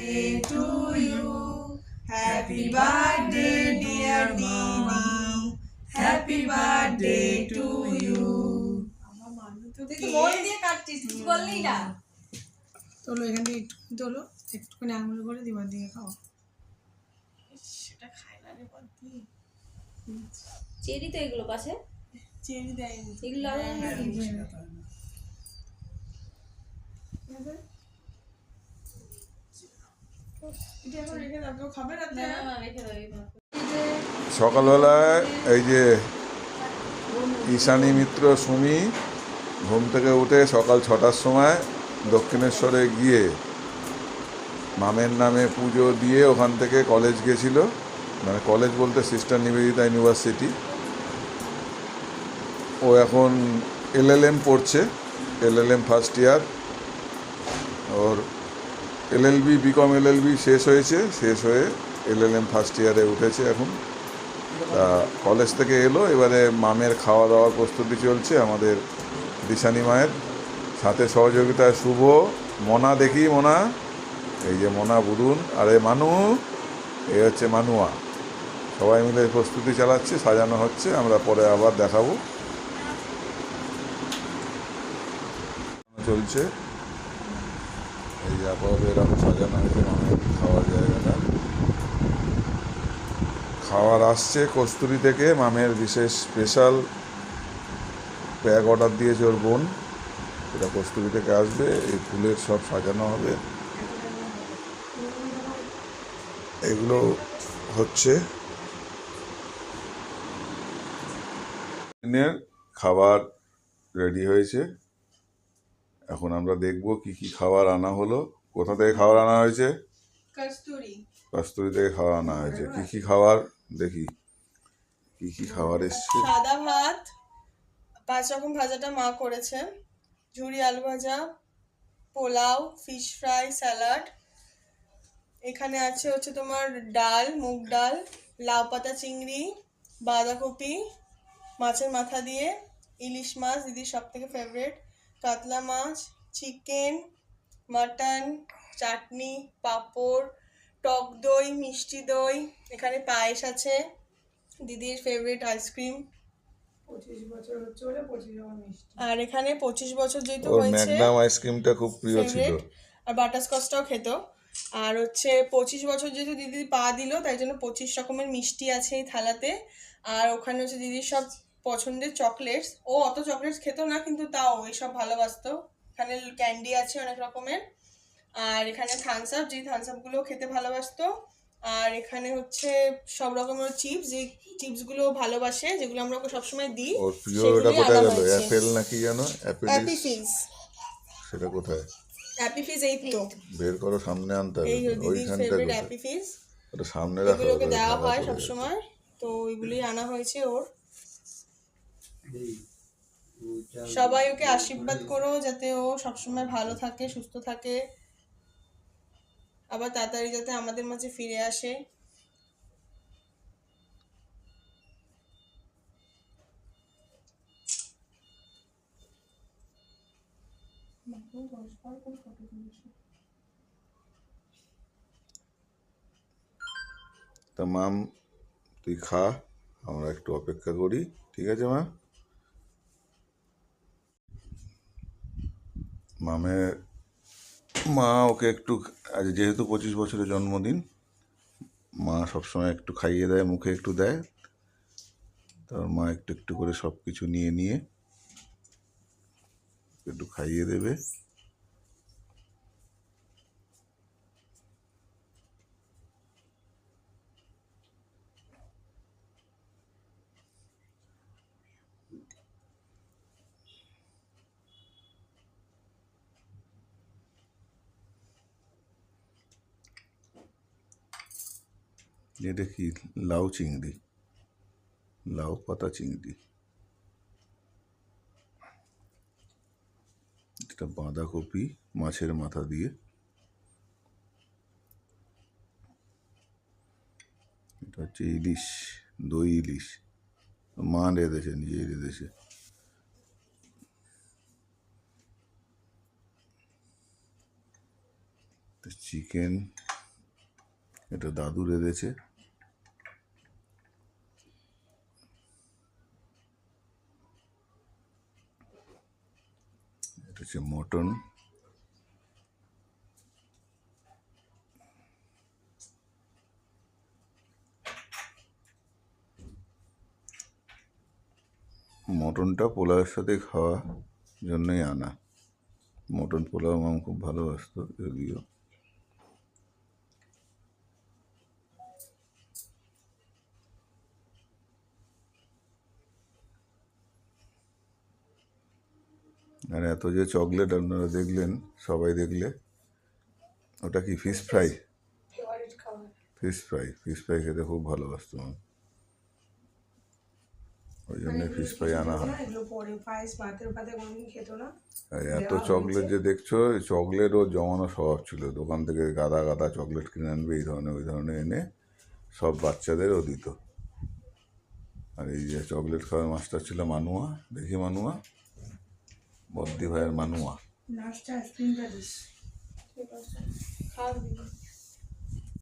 birthday to you. Happy birthday, dear Dini. Happy birthday to you. তুই তো মন দিয়ে কাটছিস কিছু বললি না। তোলো এখান থেকে একটু তোলো একটুখানি আঙুল করে দিবার দিকে খাও সেটা খায় না রে বদ্দি। চেরি তো এগুলো পাশে? চেরি দেয়নি। এগুলো আরও এটা এখন রেখে দাও কেউ খাবে রাতে রেখে দাও সকালবেলায় এই যে ঈশানী মিত্র সুমি ঘুম থেকে উঠে সকাল ছটার সময় দক্ষিণেশ্বরে গিয়ে মামের নামে পুজো দিয়ে ওখান থেকে কলেজ গেছিল। মানে কলেজ বলতে সিস্টার নিবেদিতা ইউনিভার্সিটি। ও এখন এলএলএম পড়ছে, এলএলএম ফার্স্ট ইয়ার। ওর এলএলবি বিকম এলএলবি শেষ হয়েছে, শেষ হয়ে এলএলএম ফার্স্ট ইয়ারে উঠেছে এখন। তা কলেজ থেকে এলো, এবারে মামের খাওয়া দাওয়ার প্রস্তুতি চলছে আমাদের দিশানি মায়ের। সাথে সহযোগিতায় শুভ, মনা দেখি, মনা। এই যে মনা, বুদুন, আর এ মানু, এ হচ্ছে মানুয়া। সবাই মিলে প্রস্তুতি চালাচ্ছে, সাজানো হচ্ছে, আমরা পরে আবার দেখাবো। চলছে। এই যে এরকম সাজানো হয়েছে মামের খাওয়ার জায়গাটা। খাবার আসছে কস্তুরি থেকে, মামের বিশেষ স্পেশাল প্যাক অর্ডার দিয়েছে ওর বোন। এটা কস্তুরি থেকে আসবে, এই ফুলের সব সাজানো হবে। এগুলো হচ্ছে খাবার রেডি হয়েছে। এখন আমরা দেখব কি কি খাবার আনা হলো। কোথা থেকে খাবার আনা হয়েছে? কস্তুরি। কস্তুরি থেকে খাবার আনা হয়েছে। কি কি খাবার? দেখি। কি কি খাবার এসছে? সাদা ভাত পাঁচ রকম ভাজাটা মা করেছে। ঝুরি আলু ভাজা পোলাও ফিশ ফ্রাই স্যালাড এখানে আছে হচ্ছে তোমার ডাল মুগ ডাল লাউ পাতা চিংড়ি বাঁধাকপি মাছের মাথা দিয়ে ইলিশ মাছ দিদির সব থেকে ফেভারেট কাতলা মাছ চিকেন মাটন চাটনি পাঁপড় টক দই মিষ্টি দই এখানে পায়েস আছে দিদির ফেভারিট আইসক্রিম আর এখানে পঁচিশ বছর যেহেতু হয়েছে আইসক্রিমটা খুব প্রিয় ছিল। ফেভারিট আর বাটারস্কচটাও খেত। আর হচ্ছে পঁচিশ বছর যেহেতু দিদি পা দিল তাই জন্য পঁচিশ রকমের মিষ্টি আছে এই থালাতে। আর ওখানে হচ্ছে দিদির সব পছন্দের চকলেটস ও অত চকলেটস খেত না কিন্তু তাও এইসব ভালোবাসতো। এখানে ক্যান্ডি আছে অনেক রকমের। আর এখানে থামস আপ যে থামস আপগুলো খেতে ভালোবাসতো। আর এখানে হচ্ছে সব রকমের চিপস যে চিপসগুলো ভালোবাসে যেগুলো আমরা ওকে সবসময় দিই ওর প্রিয় ওটা কোথায় গেল? অ্যাপেল নাকি জানো? অ্যাপেল ফিজ সেটা কোথায়? হ্যাপি ফিজ এই তো। বের করো সামনে আনতে হবে। ওইখানটা হ্যাপি ফিজ ওটা সামনে রাখা হবে, দেওয়া হয় সবসময়। তো ওইগুলোই আনা হয়েছে ওর। সবাই ওকে আশীর্বাদ করো যাতে ও সবসময় ভালো থাকে, সুস্থ থাকে। আবার তাড়াতাড়ি যাতে আমাদের মাঝে ফিরে আসে। তা মাম তুই খা, আমরা একটু অপেক্ষা করি, ঠিক আছে মা মামের মা ওকে একটু, আজ যেহেতু পঁচিশ বছরের জন্মদিন, মা সবসময় একটু খাইয়ে দেয়, মুখে একটু দেয়। তার মা একটু একটু করে সব কিছু নিয়ে নিয়ে একটু খাইয়ে দেবে। এটা কি লাউ চিংড়ি লাউ পাতা চিংড়ি এটা বাঁধাকপি মাছের মাথা দিয়ে এটা হচ্ছে ইলিশ দই ইলিশ মা রেঁধেছে নিজেই রেঁধেছে চিকেন এটা দাদু রেঁধেছে এটা হচ্ছে মটন মটনটা পোলাওয়ের সাথে খাওয়া জন্যই আনা। মটন পোলাও মাম খুব ভালোবাসতো যদিও। আর এত যে চকলেট আপনারা দেখলেন সবাই দেখলে ওটা কি fish fry fish fry fish fry খেতে খুব ভালোবাসতো আমি। ওই জন্য ফিশ ফ্রাই আনা হয়। এত চকলেট যে দেখছ চকলেট ও জমানো স্বভাব ছিল। দোকান থেকে গাদা গাদা চকলেট কিনে আনবে এই ধরনের ওই ধরনের এনে সব বাচ্চাদেরও দিত। আর এই যে চকলেট খাওয়ার মাস্টার ছিল মানুয়া দেখি মানুয়া? বদ্দি ভাইয়ের মানুয়া। লাস্টে আইসক্রিমটা দিস।